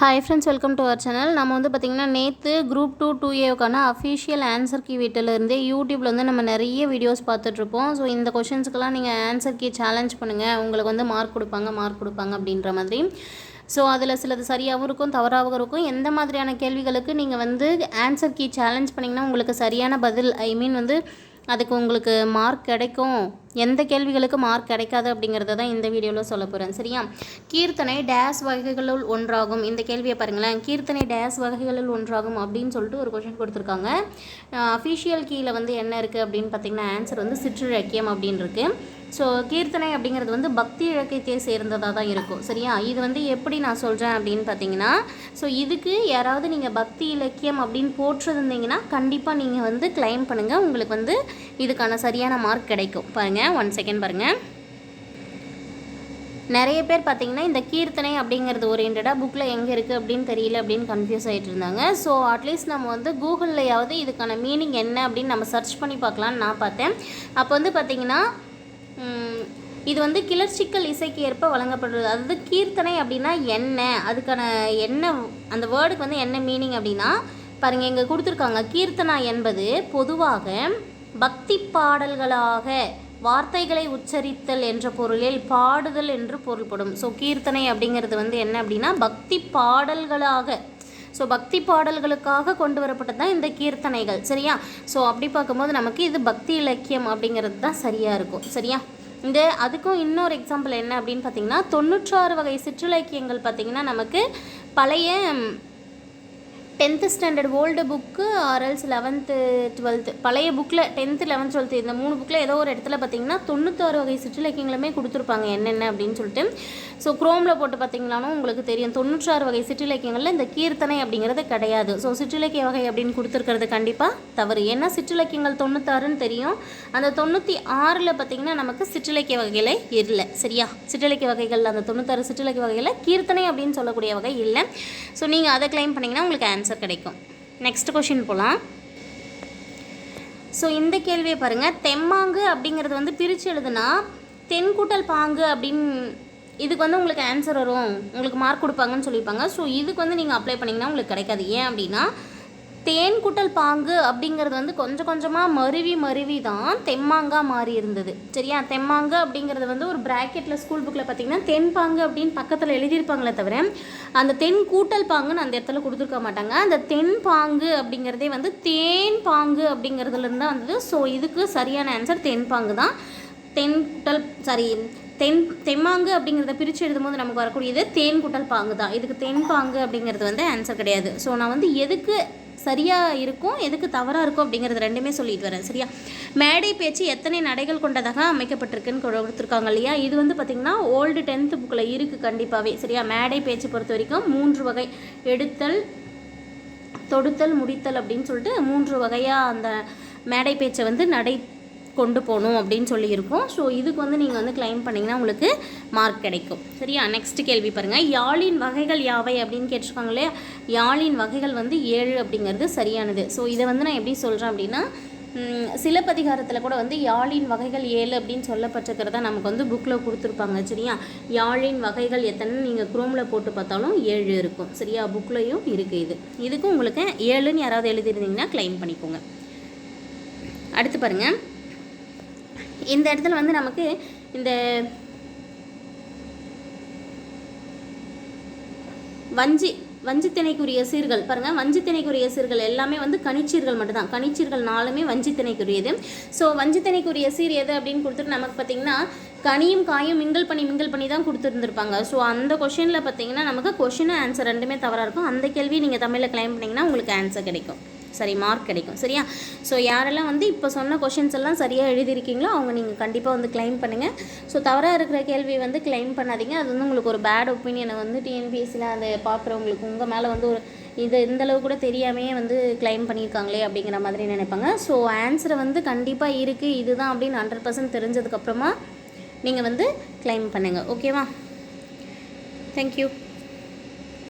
Hi friends welcome to our channel நம்ம வந்து பார்த்திங்கன்னா நேற்று குரூப் டூ டூ ஏவுக்கான அஃபிஷியல் ஆன்சர் கீ வீட்டிலேருந்தே யூடியூப்பில் வந்து நம்ம நிறைய வீடியோஸ் பார்த்துட்ருப்போம் ஸோ இந்த கொஷின்ஸுக்கெல்லாம் நீங்கள் ஆன்சர் கீ சேலஞ்ச் பண்ணுங்கள் உங்களுக்கு வந்து மார்க் கொடுப்பாங்க மார்க் கொடுப்பாங்க அப்படின்ற மாதிரி. ஸோ அதில் சிலது சரியாகவும் இருக்கும் தவறாகவும் இருக்கும். எந்த மாதிரியான கேள்விகளுக்கு நீங்கள் வந்து ஆன்சர் கீ சேலஞ்ச் பண்ணிங்கன்னா உங்களுக்கு சரியான பதில் ஐ மீன் வந்து அதுக்கு உங்களுக்கு மார்க் கிடைக்கும். எந்த கேள்விகளுக்கு மார்க் கிடைக்காது அப்படிங்கிறத தான் இந்த வீடியோவில் சொல்ல போகிறேன் சரியா? கீர்த்தனை டேஸ் வகைகளுள் ஒன்றாகும். இந்த கேள்வியை பாருங்களேன். கீர்த்தனை டேஸ் வகைகளுள் ஒன்றாகும் அப்படின்னு சொல்லிட்டு ஒரு கொஷின் கொடுத்துருக்காங்க. அஃபிஷியல் கீழே வந்து என்ன இருக்குது அப்படின்னு பார்த்தீங்கன்னா ஆன்சர் வந்து சிற்றிலக்கியம் அப்படின்னு இருக்குது ஸோ கீர்த்தனை அப்படிங்கிறது வந்து பக்தி இலக்கியத்தை சேர்ந்ததாக தான் இருக்கும். சரியா? இது வந்து எப்படி நான் சொல்கிறேன் அப்படின்னு பார்த்தீங்கன்னா ஸோ இதுக்கு யாராவது நீங்கள் பக்தி இலக்கியம் அப்படின்னு போட்டிருந்தீங்கன்னா கண்டிப்பாக நீங்கள் வந்து கிளைம் பண்ணுங்கள் உங்களுக்கு வந்து இதுக்கான சரியான மார்க் கிடைக்கும். பாருங்கள் ஒன் செகண்ட் பாருங்கள் நிறைய பேர் பார்த்தீங்கன்னா இந்த கீர்த்தனை அப்படிங்கிறது ஓரியன்டாக புக்கில் எங்கே இருக்குது அப்படின்னு தெரியல அப்படின்னு கன்ஃபியூஸ் ஆகிட்டு இருந்தாங்க. ஸோ அட்லீஸ்ட் நம்ம வந்து கூகுள்லையாவது இதுக்கான மீனிங் என்ன அப்படின்னு நம்ம சர்ச் பண்ணி பார்க்கலான்னு நான் பார்த்தேன். அப்போ வந்து பார்த்தீங்கன்னா இது வந்து கிளர்ச்சிக்கல் இசைக்கு ஏற்ப வழங்கப்படுறது. அதாவது கீர்த்தனை அப்படின்னா என்ன? அதுக்கான என்ன அந்த வேர்டுக்கு வந்து என்ன மீனிங் அப்படின்னா பாருங்கள் இங்கே கொடுத்துருக்காங்க. கீர்த்தனா என்பது பொதுவாக பக்தி பாடல்களாக வார்த்தைகளை உச்சரித்தல் என்ற பொருளில் பாடுதல் என்று பொருள்படும். ஸோ கீர்த்தனை அப்படிங்கிறது வந்து என்ன அப்படின்னா பக்தி பாடல்களாக ஸோ பக்தி பாடல்களுக்காக கொண்டு வரப்பட்டது தான் இந்த கீர்த்தனைகள். சரியா? ஸோ அப்படி பார்க்கும்போது நமக்கு இது பக்தி இலக்கியம் அப்படிங்கிறது தான் சரியாக இருக்கும். சரியா? இந்த அதுக்கும் இன்னொரு எக்ஸாம்பிள் என்ன அப்படின்னு பார்த்தீங்கன்னா தொண்ணூற்றாறு வகை சிற்றிலக்கியங்கள் பார்த்தீங்கன்னா நமக்கு பழைய tenth standard old book or else eleventh twelfth பழைய புக்கில் டென்த்து லெவன்த் டுவெல்த்து இந்த மூணு புக்கில் ஏதோ ஒரு இடத்துல பார்த்தீங்கன்னா தொண்ணூத்தாறு வகை சிற்றிலக்கியங்களுமே கொடுத்துருப்பாங்க என்னென்ன அப்படின்னு சொல்லிட்டு. ஸோ குரோமில் போட்டு பார்த்தீங்களானும் உங்களுக்கு தெரியும். தொண்ணூற்றாறு வகை சிற்றிலக்கியங்களில் இந்த கீர்த்தனை அப்படிங்கிறது கிடையாது. ஸோ சிற்றிலக்கிய வகை அப்படின்னு கொடுத்துருக்கிறது கண்டிப்பாக தவறு. ஏன்னா சிற்றிலக்கியங்கள் தொண்ணூத்தாறுன்னு தெரியும். அந்த தொண்ணூற்றி ஆறில் பார்த்தீங்கன்னா நமக்கு சிற்றிலக்கிய வகையில் இல்லை. சரியா? சிற்றிலக்கிய வகைகள் அந்த தொண்ணூத்தாறு சிற்றிலக்கிய வகையில் கீர்த்தனை அப்படின்னு சொல்லக்கூடிய வகை இல்லை. ஸோ நீங்கள் அதை கிளைம் பண்ணிங்கன்னா உங்களுக்கு ஆன்சர் கிடைக்கும். நெக்ஸ்ட் கொஷின் போகலாம் ஸோ இந்த கேள்வியை பாருங்கள் தெம்மாங்கு அப்படிங்கிறது வந்து பிரித்து எழுதுனா தென்கூட்டல் பாங்கு அப்படின்னு இதுக்கு வந்து உங்களுக்கு ஆன்சர் வரும். உங்களுக்கு மார்க் கொடுப்பாங்கன்னு சொல்லியிருப்பாங்க. ஸோ இதுக்கு வந்து நீங்கள் அப்ளை பண்ணிங்கன்னா உங்களுக்கு கிடைக்காது. ஏன் அப்படின்னா தேன் குட்டல் பாங்கு அப்படிங்கிறது வந்து கொஞ்சம் கொஞ்சமாக மருவி மருவி தான் தெம்மாங்கா மாறி இருந்தது. சரியா? தெம்மாங்கு அப்படிங்கிறது வந்து ஒரு ப்ராக்கெட்டில் ஸ்கூல் புக்கில் பார்த்தீங்கன்னா தென்பாங்கு அப்படின்னு பக்கத்தில் எழுதியிருப்பாங்களே தவிர அந்த தென் கூட்டல் பாங்குன்னு அந்த இடத்துல கொடுத்துருக்க மாட்டாங்க. அந்த தென் பாங்கு அப்படிங்கிறதே வந்து தேன் பாங்கு அப்படிங்கிறதுலேருந்து தான் வந்தது. ஸோ இதுக்கு சரியான ஆன்சர் தென் பாங்கு தான். தென் குட்டல் சாரி தென் தெம்மாங்கு அப்படிங்கிறத பிரித்து எழுதும்போது நமக்கு வரக்கூடியது தேன் குட்டல் பாங்கு தான். இதுக்கு தென் பாங்கு அப்படிங்கிறது வந்து ஆன்சர் கிடையாது. ஸோ நான் வந்து எதுக்கு சரியாக இருக்கும் எதுக்கு தவறாக இருக்கும் அப்படிங்கிறது ரெண்டுமே சொல்லிட்டு வரேன் சரியா? மேடை பேச்சு எத்தனை நடைகள் கொண்டதாக அமைக்கப்பட்டிருக்குன்னு கொடுத்துருக்காங்க இல்லையா? இது வந்து பார்த்திங்கன்னா ஓல்டு டென்த்து புக்கில் இருக்குது கண்டிப்பாகவே சரியா? மேடை பேச்சு பொறுத்த வரைக்கும் மூன்று வகை எடுத்தல் தொடுத்தல் முடித்தல் அப்படின்னு சொல்லிட்டு மூன்று வகையாக அந்த மேடை பேச்சை வந்து நடை கொண்டு போகணும் அப்படின்னு சொல்லியிருக்கோம். ஸோ இதுக்கு வந்து நீங்கள் வந்து கிளைம் பண்ணிங்கன்னா உங்களுக்கு மார்க் கிடைக்கும். சரியா? நெக்ஸ்ட் கேள்வி பாருங்கள் யாழின் வகைகள் யாவை அப்படின்னு கேட்டிருக்காங்களே யாழின் வகைகள் வந்து ஏழு அப்படிங்கிறது சரியானது. ஸோ இதை வந்து நான் எப்படி சொல்கிறேன் அப்படின்னா சிலப்பதிகாரத்தில் கூட வந்து யாழின் வகைகள் ஏழு அப்படின்னு சொல்லப்பட்டிருக்கிறத நமக்கு வந்து புக்கில் கொடுத்துருப்பாங்க. சரியா? யாழின் வகைகள் எத்தனை நீங்கள் குரோமில் போட்டு பார்த்தாலும் ஏழு இருக்கும். சரியா? புக்லேயும் இருக்குது இது. இதுக்கும் உங்களுக்கு ஏழுன்னு யாராவது எழுதியிருந்தீங்கன்னா கிளைம் பண்ணிக்கோங்க. அடுத்து பாருங்கள் இந்த இடத்துல வந்து நமக்கு இந்த வஞ்சி வஞ்சித்திணைக்குரிய சீர்கள் பாருங்கள் வஞ்சித்திணைக்குரிய சீர்கள் எல்லாமே வந்து கனிச்சீர்கள் மட்டும்தான். கனிச்சீர்கள் நாலுமே வஞ்சித்திணைக்குரியது. ஸோ வஞ்சித்திணைக்குரிய சீர் எது அப்படின்னு கொடுத்துட்டு நமக்கு பார்த்திங்கன்னா கனியும் காயும் மிங்கிள் பண்ணி மிங்கிள் பண்ணி தான் கொடுத்துருந்துருப்பாங்க. ஸோ அந்த கொஷனில் பார்த்தீங்கன்னா நமக்கு கொஷின் ஆன்சர் ரெண்டுமே தவறாக இருக்கும். அந்த கேள்வி நீங்கள் தமிழில் கிளைம் பண்ணிங்கன்னா உங்களுக்கு ஆன்சர் கிடைக்கும். சரி மார்க் கிடைக்கும். சரியா? ஸோ யாரெல்லாம் வந்து இப்போ சொன்ன கொஷின்ஸ் எல்லாம் சரியாக எழுதியிருக்கீங்களோ அவங்க நீங்கள் கண்டிப்பாக வந்து கிளைம் பண்ணுங்கள் ஸோ தவறாக இருக்கிற கேள்வி வந்து கிளைம் பண்ணாதீங்க. அது வந்து உங்களுக்கு ஒரு பேட் ஒப்பீனியனை வந்து டிஎன்பிஎஸ்சியில் அதை பார்க்குறவங்களுக்கு உங்கள் மேலே வந்து ஒரு இது இந்த அளவு கூட தெரியாமையே வந்து கிளைம் பண்ணியிருக்காங்களே அப்படிங்கிற மாதிரி நினைப்பாங்க. ஸோ ஆன்சரை வந்து கண்டிப்பாக இருக்குது இதுதான் அப்படின்னு ஹண்ட்ரட் பர்சன்ட் தெரிஞ்சதுக்கப்புறமா நீங்கள் வந்து கிளைம் பண்ணுங்கள் ஓகேவா தேங்க்யூ